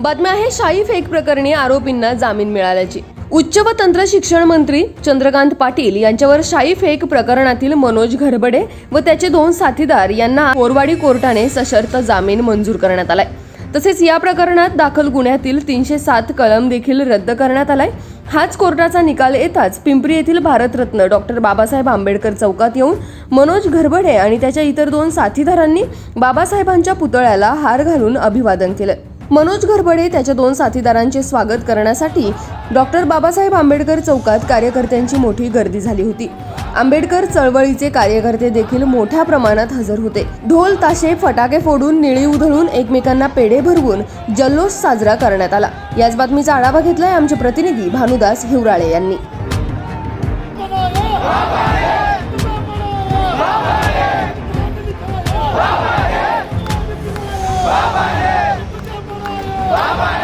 बातम्या आहे शाही फेक प्रकरणी आरोपींना जामीन मिळाल्याची. उच्च व तंत्र शिक्षण मंत्री चंद्रकांत पाटील यांच्यावर शाही फेक प्रकरणातील मनोज घरबडे व त्याचे दोन साथीदार यांना कोरवाडी कोर्टाने सशर्त जामीन मंजूर करण्यात आलाय. तसेच या प्रकरणात दाखल गुन्ह्यातील तीनशे सात कलम देखील रद्द करण्यात आलाय. हाच कोर्टाचा निकाल येताच पिंपरी येथील भारतरत्न डॉक्टर बाबासाहेब आंबेडकर चौकात येऊन मनोज घरबडे आणि त्याच्या इतर दोन साथीदारांनी बाबासाहेबांच्या पुतळ्याला हार घालून अभिवादन केलं मनोज घरबडे त्याच्या दोन साथीदारांचे स्वागत करण्यासाठी डॉक्टर बाबासाहेब आंबेडकर चौकात कार्यकर्त्यांची मोठी गर्दी झाली होती. आंबेडकर चळवळीचे कार्यकर्ते देखील मोठ्या प्रमाणात हजर होते. ढोल ताशे फटाके फोडून निळी उधळून एकमेकांना पेढे भरवून जल्लोष साजरा करण्यात आला. याच बातमीचा आढावा घेतलाय आमचे प्रतिनिधी भानुदास हिवराळे यांनी. Lá vai!